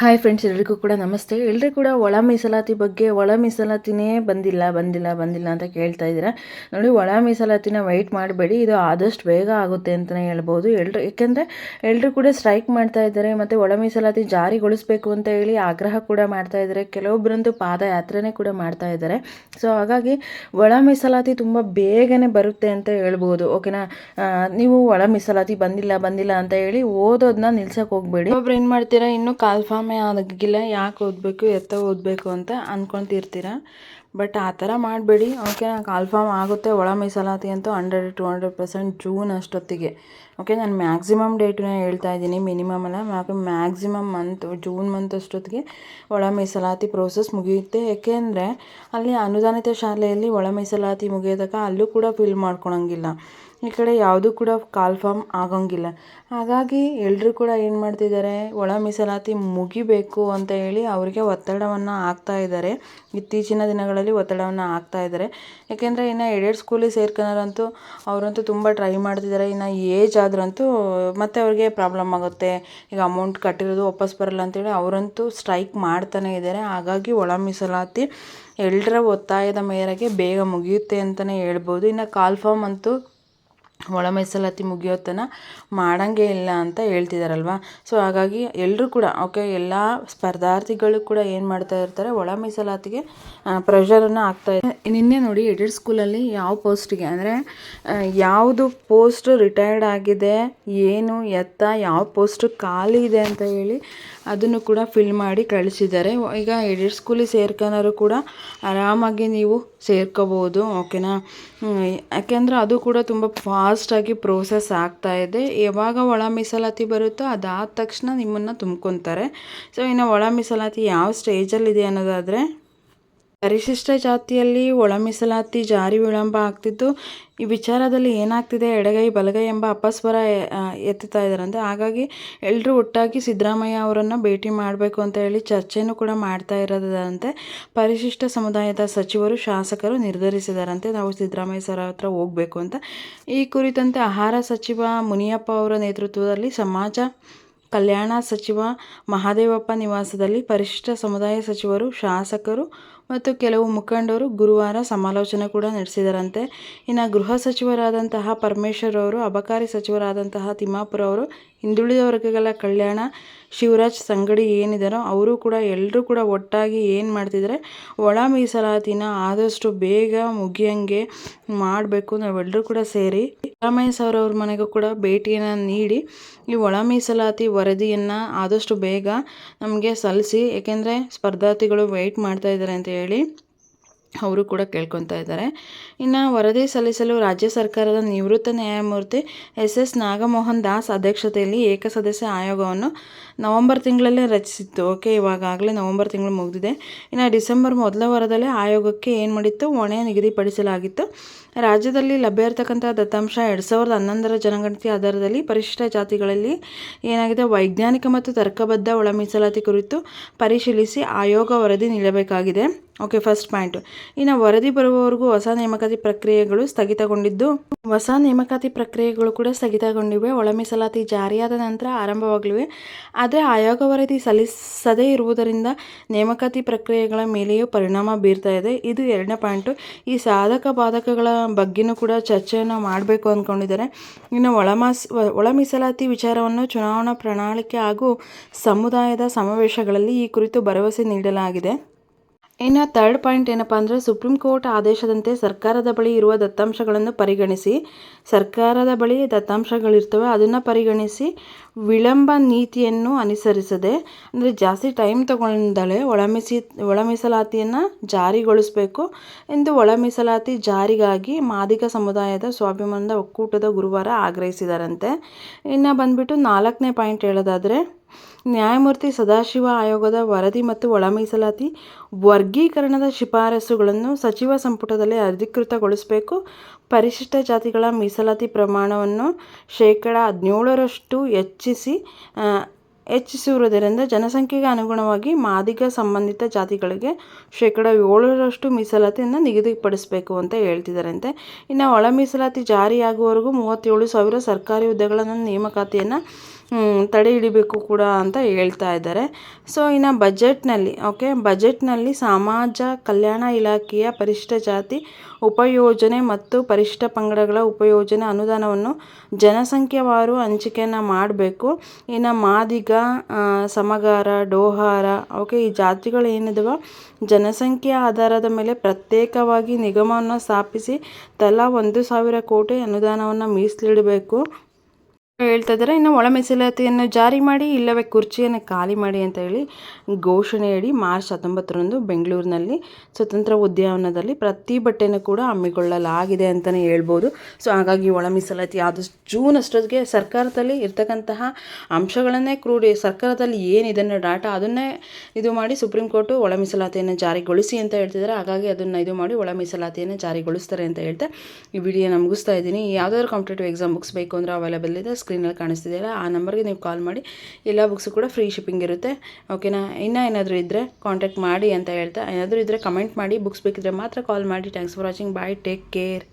Hi friends ಎಲ್ರಿಗೂ ಕೂಡ ನಮಸ್ತೆ. ಎಲ್ಲರೂ ಕೂಡ ಒಳ ಮೀಸಲಾತಿ ಬಗ್ಗೆ ಒಳ ಮೀಸಲಾತಿನೇ ಬಂದಿಲ್ಲ ಬಂದಿಲ್ಲ ಬಂದಿಲ್ಲ ಅಂತ ಕೇಳ್ತಾ ಇದ್ದೀರಾ? ನೋಡಿ, ಒಳ ಮೀಸಲಾತಿನ ವೈಟ್ ಮಾಡಬೇಡಿ. ಇದು ಆದಷ್ಟು ಬೇಗ ಆಗುತ್ತೆ ಅಂತಲೇ ಹೇಳ್ಬೋದು. ಎಲ್ಲರೂ ಏಕೆಂದರೆ ಎಲ್ಲರೂ ಕೂಡ ಸ್ಟ್ರೈಕ್ ಮಾಡ್ತಾ ಇದ್ದಾರೆ ಮತ್ತು ಒಳ ಮೀಸಲಾತಿ ಜಾರಿಗೊಳಿಸಬೇಕು ಅಂತ ಹೇಳಿ ಆಗ್ರಹ ಕೂಡ ಮಾಡ್ತಾ ಇದ್ದಾರೆ. ಕೆಲವೊಬ್ಬರಂತೂ ಪಾದಯಾತ್ರೆನೇ ಕೂಡ ಮಾಡ್ತಾ ಇದ್ದಾರೆ. ಸೊ ಹಾಗಾಗಿ ಒಳ ಮೀಸಲಾತಿ ತುಂಬ ಬೇಗನೆ ಬರುತ್ತೆ ಅಂತ ಹೇಳ್ಬೋದು. ಓಕೆನಾ ನೀವು ಒಳ ಮೀಸಲಾತಿ ಬಂದಿಲ್ಲ ಬಂದಿಲ್ಲ ಅಂತ ಹೇಳಿ ಓದೋದನ್ನ ನಿಲ್ಸಕ್ಕೆ ಹೋಗ್ಬೇಡಿ. ಒಬ್ರು ಏನು ಮಾಡ್ತೀರಾ? ಇನ್ನು ಕಾಲ್ಫಾರ್ಮ್ ಆಗಿಲ್ಲ ಯಾಕೆ ಓದಬೇಕು, ಎತ್ತ ಓದಬೇಕು ಅಂತ ಅಂದ್ಕೊತಿರ್ತೀರ ಬಟ್ ಆ ಥರ ಮಾಡಬೇಡಿ. ಓಕೆ ಕಾಲ್ಫಾರ್ಮ್ ಆಗುತ್ತೆ. ಒಳ ಮೀಸಲಾತಿ ಅಂತೂ hundred to hundred percent June ಅಷ್ಟೊತ್ತಿಗೆ. ಓಕೆ, ನಾನು ಮ್ಯಾಕ್ಸಿಮಮ್ ಡೇಟನ್ನ ಹೇಳ್ತಾ ಇದ್ದೀನಿ, ಮಿನಿಮಮ್ ಅಲ್ಲ ಮ್ಯಾಕ್ಸಿಮಮ್ ಮಂತ್, ಜೂನ್ ಮಂತ್ ಅಷ್ಟೊತ್ತಿಗೆ ಒಳ ಮೀಸಲಾತಿ ಪ್ರೋಸೆಸ್ ಮುಗಿಯುತ್ತೆ. ಏಕೆಂದರೆ ಅಲ್ಲಿ ಅನುದಾನಿತ ಶಾಲೆಯಲ್ಲಿ ಒಳ ಮೀಸಲಾತಿ ಮುಗಿಯೋದಕ್ಕೆ ಅಲ್ಲೂ ಕೂಡ ಫಿಲ್ ಮಾಡ್ಕೊಳಂಗಿಲ್ಲ. ಈ ಕಡೆ ಯಾವುದೂ ಕೂಡ ಕಾಲ್ಫಾರ್ಮ್ ಆಗೋಂಗಿಲ್ಲ. ಹಾಗಾಗಿ ಎಲ್ಲರೂ ಕೂಡ ಏನು ಮಾಡ್ತಿದ್ದಾರೆ, ಒಳ ಮೀಸಲಾತಿ ಮುಗಿಬೇಕು ಅಂತ ಹೇಳಿ ಅವರಿಗೆ ಒತ್ತಡವನ್ನು ಹಾಕ್ತಾ ಇದ್ದಾರೆ. ಇತ್ತೀಚಿನ ದಿನಗಳಲ್ಲಿ ಒತ್ತಡವನ್ನು ಹಾಕ್ತಾ ಇದ್ದಾರೆ. ಯಾಕೆಂದರೆ ಇನ್ನು ಎಡೆಡ್ ಸ್ಕೂಲಿಗೆ ಸೇರ್ಕೊಳ್ಳೋರಂತೂ ಅವರಂತೂ ತುಂಬ ಟ್ರೈ ಮಾಡ್ತಿದ್ದಾರೆ. ಇನ್ನು ಏಜ್ ಆದ್ರಂತೂ ಮತ್ತೆ ಅವ್ರಿಗೆ ಪ್ರಾಬ್ಲಮ್ ಆಗುತ್ತೆ. ಈಗ ಅಮೌಂಟ್ ಕಟ್ಟಿರೋದು ವಾಪಸ್ ಬರಲ್ಲ ಅಂತೇಳಿ ಅವರಂತೂ ಸ್ಟ್ರೈಕ್ ಮಾಡ್ತಾನೆ ಇದ್ದಾರೆ. ಹಾಗಾಗಿ ಒಳ ಮೀಸಲಾತಿ ಎಲ್ಲರ ಒತ್ತಾಯದ ಮೇರೆಗೆ ಬೇಗ ಮುಗಿಯುತ್ತೆ ಅಂತಲೇ ಹೇಳ್ಬೋದು. ಇನ್ನು ಕಾಲ್ಫಾರ್ಮ್ ಅಂತೂ ಒಳ ಮೀಸಲಾತಿ ಮುಗಿಯೋ ತನಕ ಮಾಡೋಂಗೇ ಇಲ್ಲ ಅಂತ ಹೇಳ್ತಿದಾರಲ್ವಾ? ಸೊ ಹಾಗಾಗಿ ಎಲ್ಲರೂ ಕೂಡ ಓಕೆ ಎಲ್ಲ ಸ್ಪರ್ಧಾರ್ಥಿಗಳು ಕೂಡ ಏನು ಮಾಡ್ತಾ ಇರ್ತಾರೆ ಒಳ ಮೀಸಲಾತಿಗೆ ಪ್ರೆಷರನ್ನು ಆಗ್ತಾ ಇದೆ ನಿನ್ನೆ ನೋಡಿ ಎಡೆಡ್ ಸ್ಕೂಲಲ್ಲಿ ಯಾವ ಪೋಸ್ಟಿಗೆ ಅಂದರೆ ಯಾವುದು ಪೋಸ್ಟ್ ರಿಟೈರ್ಡ್ ಆಗಿದೆ, ಏನು ಎತ್ತ, ಯಾವ ಪೋಸ್ಟ್ ಖಾಲಿ ಇದೆ ಅಂತ ಹೇಳಿ ಅದನ್ನು ಕೂಡ ಫಿಲ್ ಮಾಡಿ ಕಳಿಸಿದ್ದಾರೆ. ಈಗ ಎಡಿಟ್ ಸ್ಕೂಲಿಗೆ ಸೇರ್ಕೊಳೋರು ಕೂಡ ಆರಾಮಾಗಿ ನೀವು ಸೇರ್ಕೋಬೋದು ಓಕೆನಾ ಯಾಕೆಂದರೆ ಅದು ಕೂಡ ತುಂಬ ಫಾಸ್ಟಾಗಿ ಪ್ರೋಸೆಸ್ ಆಗ್ತಾ ಇದೆ. ಯಾವಾಗ ಒಳ ಮೀಸಲಾತಿ ಬರುತ್ತೋ ಅದಾದ ತಕ್ಷಣ ನಿಮ್ಮನ್ನು ತುಂಬ್ಕೊತಾರೆ. ಸೊ ಇನ್ನು ಒಳ ಮೀಸಲಾತಿ ಯಾವ ಸ್ಟೇಜಲ್ಲಿದೆ ಅನ್ನೋದಾದರೆ ಪರಿಶಿಷ್ಟ ಜಾತಿಯಲ್ಲಿ ಒಳ ಮೀಸಲಾತಿ ಜಾರಿ ವಿಳಂಬ ಆಗ್ತಿದ್ದು, ಈ ವಿಚಾರದಲ್ಲಿ ಏನಾಗ್ತಿದೆ, ಎಡಗೈ ಬಲಗೈ ಎಂಬ ಅಪಸ್ವರ ಎತ್ತುತ್ತಾ ಇದ್ದಾರಂತೆ. ಹಾಗಾಗಿ ಎಲ್ಲರೂ ಒಟ್ಟಾಗಿ ಸಿದ್ದರಾಮಯ್ಯ ಅವರನ್ನು ಭೇಟಿ ಮಾಡಬೇಕು ಅಂತ ಹೇಳಿ ಚರ್ಚೆನೂ ಕೂಡ ಮಾಡ್ತಾ ಇರೋದಂತೆ ಪರಿಶಿಷ್ಟ ಸಮುದಾಯದ ಸಚಿವರು, ಶಾಸಕರು ನಿರ್ಧರಿಸಿದಾರಂತೆ. ನಾವು ಸಿದ್ದರಾಮಯ್ಯ ಸರ್ ಹತ್ರ ಹೋಗಬೇಕು ಅಂತ. ಈ ಕುರಿತಂತೆ ಆಹಾರ ಸಚಿವ ಮುನಿಯಪ್ಪ ಅವರ ನೇತೃತ್ವದಲ್ಲಿ ಸಮಾಜ ಕಲ್ಯಾಣ ಸಚಿವ ಮಹಾದೇವಪ್ಪ ನಿವಾಸದಲ್ಲಿ ಪರಿಶಿಷ್ಟ ಸಮುದಾಯ ಸಚಿವರು, ಶಾಸಕರು ಮತ್ತು ಕೆಲವು ಮುಖಂಡರು ಗುರುವಾರ ಸಮಾಲೋಚನೆ ಕೂಡ ನಡೆಸಿದರಂತೆ. ಇನ್ನು ಗೃಹ ಸಚಿವರಾದಂತಹ ಪರಮೇಶ್ವರ್ ಅವರು, ಅಬಕಾರಿ ಸಚಿವರಾದಂತಹ ತಿಮ್ಮಾಪುರ ಅವರು, ಹಿಂದುಳಿದ ವರ್ಗಗಳ ಕಲ್ಯಾಣ ಶಿವರಾಜ್ ಸಂಗಡಿ ಏನಿದಾರೋ ಅವರು ಕೂಡ ಎಲ್ಲರೂ ಕೂಡ ಒಟ್ಟಾಗಿ ಏನು ಮಾಡ್ತಿದ್ದಾರೆ, ಒಳ ಮೀಸಲಾತಿನ ಆದಷ್ಟು ಬೇಗ ಮುಗಿಯಂಗೆ ಮಾಡಬೇಕು ನಾವೆಲ್ಲರೂ ಕೂಡ ಸೇರಿ ಸಿದ್ದರಾಮಯ್ಯ ಸರ್ ಅವ್ರ ಮನೆಗೂ ಕೂಡ ಭೇಟಿಯನ್ನು ನೀಡಿ ಈ ಒಳ ಮೀಸಲಾತಿ ವರದಿಯನ್ನು ಆದಷ್ಟು ಬೇಗ ನಮಗೆ ಸಲ್ಲಿಸಿ, ಏಕೆಂದರೆ ಸ್ಪರ್ಧಾರ್ಥಿಗಳು ವೆಯ್ಟ್ ಮಾಡ್ತಾ ಇದ್ದಾರೆ ಅಂತ ಹೇಳಿ ಅವರು ಕೂಡ ಕೇಳ್ಕೊತಾ ಇದ್ದಾರೆ ಇನ್ನು ವರದಿ ಸಲ್ಲಿಸಲು ರಾಜ್ಯ ಸರ್ಕಾರದ ನಿವೃತ್ತ ನ್ಯಾಯಮೂರ್ತಿ ಎಸ್ ಎಸ್ ನಾಗಮೋಹನ್ ದಾಸ್ ಅಧ್ಯಕ್ಷತೆಯಲ್ಲಿ ಏಕಸದಸ್ಯ ಆಯೋಗವನ್ನು ನವಂಬರ್ ತಿಂಗಳಲ್ಲೇ ರಚಿಸಿತ್ತು. ಓಕೆ, ಇವಾಗಾಗಲೇ ನವಂಬರ್ ತಿಂಗಳು ಮುಗಿದಿದೆ. ಇನ್ನು ಡಿಸೆಂಬರ್ ಮೊದಲ ವಾರದಲ್ಲೇ ಆಯೋಗಕ್ಕೆ ಏನು ಮಾಡಿತ್ತು? ಹೊಣೆ ನಿಗದಿಪಡಿಸಲಾಗಿತ್ತು. ರಾಜ್ಯದಲ್ಲಿ ಲಭ್ಯ ಇರತಕ್ಕಂಥ ದತ್ತಾಂಶ ಎರಡು ಸಾವಿರದ ಹನ್ನೊಂದರ ಜನಗಣತಿ ಆಧಾರದಲ್ಲಿ ಪರಿಶಿಷ್ಟ ಜಾತಿಗಳಲ್ಲಿ ಏನಾಗಿದೆ? ವೈಜ್ಞಾನಿಕ ಮತ್ತು ತರ್ಕಬದ್ಧ ಒಳ ಮೀಸಲಾತಿ ಕುರಿತು ಪರಿಶೀಲಿಸಿ ಆಯೋಗ ವರದಿ ನೀಡಬೇಕಾಗಿದೆ. ಓಕೆ ಫಸ್ಟ್ ಪಾಯಿಂಟು ಇನ್ನು ವರದಿ ಬರುವವರೆಗೂ ಹೊಸ ನೇಮಕಾತಿ ಪ್ರಕ್ರಿಯೆಗಳು ಸ್ಥಗಿತಗೊಂಡಿದ್ದು? ಹೊಸ ನೇಮಕಾತಿ ಪ್ರಕ್ರಿಯೆಗಳು ಕೂಡ ಸ್ಥಗಿತಗೊಂಡಿವೆ. ಒಳ ಮೀಸಲಾತಿ ಜಾರಿಯಾದ ನಂತರ ಆರಂಭವಾಗಲಿವೆ. ಆದರೆ ಆಯೋಗ ವರದಿ ಸಲ್ಲಿಸದೇ ಇರುವುದರಿಂದ ನೇಮಕಾತಿ ಪ್ರಕ್ರಿಯೆಗಳ ಮೇಲೆಯೂ ಪರಿಣಾಮ ಬೀರ್ತಾ ಇದೆ. ಇದು ಎರಡನೇ ಪಾಯಿಂಟು ಈ ಸಾಧಕ ಬಾಧಕಗಳ ಬಗ್ಗೆಯೂ ಕೂಡ ಚರ್ಚೆಯನ್ನು ಮಾಡಬೇಕು ಅಂದ್ಕೊಂಡಿದ್ದಾರೆ ಇನ್ನು ಒಳ ಮಾಸ್, ಒಳ ಮೀಸಲಾತಿ ವಿಚಾರವನ್ನು ಚುನಾವಣಾ ಪ್ರಣಾಳಿಕೆ ಹಾಗೂ ಸಮುದಾಯದ ಸಮಾವೇಶಗಳಲ್ಲಿ ಈ ಕುರಿತು ಭರವಸೆ ನೀಡಲಾಗಿದೆ. ಇನ್ನು ಥರ್ಡ್ ಪಾಯಿಂಟ್ ಏನಪ್ಪ ಅಂದರೆ ಸುಪ್ರೀಂ ಕೋರ್ಟ್ ಆದೇಶದಂತೆ ಸರ್ಕಾರದ ಬಳಿ ಇರುವ ದತ್ತಾಂಶಗಳನ್ನು ಪರಿಗಣಿಸಿ, ಸರ್ಕಾರದ ಬಳಿ ದತ್ತಾಂಶಗಳಿರ್ತವೆ, ಅದನ್ನು ಪರಿಗಣಿಸಿ ವಿಳಂಬ ನೀತಿಯನ್ನು ಅನುಸರಿಸದೆ, ಅಂದರೆ ಜಾಸ್ತಿ ಟೈಮ್ ತಗೊಂಡಳೆ ಒಳ ಮೀಸಿ, ಒಳ ಮೀಸಲಾತಿಯನ್ನು ಜಾರಿಗೊಳಿಸಬೇಕು ಎಂದು ಒಳ ಮೀಸಲಾತಿ ಜಾರಿಗಾಗಿ ಮಾದಿಗ ಸಮುದಾಯದ ಸ್ವಾಭಿಮಾನದ ಒಕ್ಕೂಟದ ಗುರುವಾರ ಆಗ್ರಹಿಸಿದಾರಂತೆ. ಇನ್ನು ಬಂದ್ಬಿಟ್ಟು ನಾಲ್ಕನೇ ಪಾಯಿಂಟ್ ಹೇಳೋದಾದರೆ, ನ್ಯಾಯಮೂರ್ತಿ ಸದಾಶಿವ ಆಯೋಗದ ವರದಿ ಮತ್ತು ಒಳ ಮೀಸಲಾತಿ ವರ್ಗೀಕರಣದ ಶಿಫಾರಸುಗಳನ್ನು ಸಚಿವ ಸಂಪುಟದಲ್ಲಿ ಅಧಿಕೃತಗೊಳಿಸಬೇಕು. ಪರಿಶಿಷ್ಟ ಜಾತಿಗಳ ಮೀಸಲಾತಿ ಪ್ರಮಾಣವನ್ನು ಶೇಕಡ ಹದಿನೇಳರಷ್ಟು ಹೆಚ್ಚಿಸಿ ಹೆಚ್ಚಿಸಿರುವುದರಿಂದ ಜನಸಂಖ್ಯೆಗೆ ಅನುಗುಣವಾಗಿ ಮಾದಿಗ ಸಂಬಂಧಿತ ಜಾತಿಗಳಿಗೆ ಶೇಕಡ ಏಳರಷ್ಟು ಮೀಸಲಾತಿಯನ್ನು ನಿಗದಿಪಡಿಸಬೇಕು ಅಂತ ಹೇಳ್ತಿದ್ದಾರಂತೆ. ಇನ್ನು ಒಳ ಮೀಸಲಾತಿ ಜಾರಿಯಾಗುವವರೆಗೂ ಮೂವತ್ತೇಳು ಸಾವಿರ ಸರ್ಕಾರಿ ಹುದ್ದೆಗಳನ್ನು ನೇಮಕಾತಿಯನ್ನು ತಡೆ ಹಿಡಿಬೇಕು ಕೂಡ ಅಂತ ಹೇಳ್ತಾ ಇದ್ದಾರೆ. ಸೊ ಇನ್ನು ಬಜೆಟ್ನಲ್ಲಿ ಓಕೆ ಬಜೆಟ್ನಲ್ಲಿ ಸಮಾಜ ಕಲ್ಯಾಣ ಇಲಾಖೆಯ ಪರಿಷ್ಠ ಜಾತಿ ಉಪಯೋಜನೆ ಮತ್ತು ಪರಿಷ್ಠ ಪಂಗಡಗಳ ಉಪಯೋಜನೆ ಅನುದಾನವನ್ನು ಜನಸಂಖ್ಯೆವಾರು ಹಂಚಿಕೆಯನ್ನು ಮಾಡಬೇಕು. ಇನ್ನು ಮಾದಿಗ ಸಮಗಾರ, ಡೋಹಾರ ಓಕೆ ಈ ಜಾತಿಗಳು ಏನಿದವ, ಜನಸಂಖ್ಯೆ ಆಧಾರದ ಮೇಲೆ ಪ್ರತ್ಯೇಕವಾಗಿ ನಿಗಮವನ್ನು ಸ್ಥಾಪಿಸಿ ತಲಾ ಒಂದು ಸಾವಿರ ಕೋಟಿ ಅನುದಾನವನ್ನು ಮೀಸಲಿಡಬೇಕು. ಹೇಳ್ತಾ ಇನ್ನು ಒಳ ಮೀಸಲಾತಿಯನ್ನು ಜಾರಿ ಮಾಡಿ, ಇಲ್ಲವೇ ಕುರ್ಚಿಯನ್ನು ಖಾಲಿ ಮಾಡಿ ಅಂತ ಹೇಳಿ ಘೋಷಣೆಯಡಿ ಮಾರ್ಚ್ ಹತ್ತೊಂಬತ್ತರಂದು ಬೆಂಗಳೂರಿನಲ್ಲಿ ಸ್ವತಂತ್ರ ಉದ್ಯಾನವನದಲ್ಲಿ ಪ್ರತಿಭಟನೆ ಕೂಡ ಹಮ್ಮಿಕೊಳ್ಳಲಾಗಿದೆ ಅಂತಲೇ ಹೇಳ್ಬೋದು. ಸೊ, ಹಾಗಾಗಿ ಒಳ ಮೀಸಲಾತಿ ಆದಷ್ಟು ಜೂನ್ ಅಷ್ಟೊತ್ತಿಗೆ ಸರ್ಕಾರದಲ್ಲಿ ಇರ್ತಕ್ಕಂತಹ ಅಂಶಗಳನ್ನೇ ಕ್ರೂಡಿ ಸರ್ಕಾರದಲ್ಲಿ ಏನಿದನ್ನು ಡಾಟಾ ಅದನ್ನೇ ಇದು ಮಾಡಿ ಸುಪ್ರೀಂ ಕೋರ್ಟು ಒಳ ಮೀಸಲಾತಿಯನ್ನು ಜಾರಿಗೊಳಿಸಿ ಅಂತ ಹೇಳ್ತಿದ್ದಾರೆ. ಹಾಗಾಗಿ ಅದನ್ನು ಇದು ಮಾಡಿ ಒಳ ಮೀಸಲಾತಿಯನ್ನು ಜಾರಿಗೊಳಿಸ್ತಾರೆ ಅಂತ ಹೇಳ್ತಾ ಈ ವಿಡಿಯೋನ ಮುಗಿಸ್ತಾ ಇದ್ದೀನಿ. ಯಾವುದಾದ್ರು ಕಾಂಪಿಟೇಟಿವ್ ಎಕ್ಸಾಮ್ ಬುಕ್ಸ್ ಬೇಕು ಅಂದರೆ ಅವೈಲೇಬಲ್ ಇದೆ. ಸ್ಕ್ರೀನಲ್ಲಿ ಕಾಣಿಸ್ತಿದೆಯಲ್ಲ ಆ ನಂಬರ್ಗೆ ನೀವು ಕಾಲ್ ಮಾಡಿ, ಎಲ್ಲ ಬುಕ್ಸು ಕೂಡ ಫ್ರೀ ಶಿಪ್ಪಿಂಗ್ ಇರುತ್ತೆ. ಓಕೆನಾ ಇನ್ನೂ ಏನಾದರೂ ಇದ್ದರೆ ಕಾಂಟ್ಯಾಕ್ಟ್ ಮಾಡಿ ಅಂತ ಹೇಳ್ತಾ, ಏನಾದರೂ ಇದ್ದರೆ ಕಮೆಂಟ್ ಮಾಡಿ ಬುಕ್ಸ್ ಬೇಕಿದ್ರೆ ಮಾತ್ರ ಕಾಲ್ ಮಾಡಿ. Thanks for watching bye take care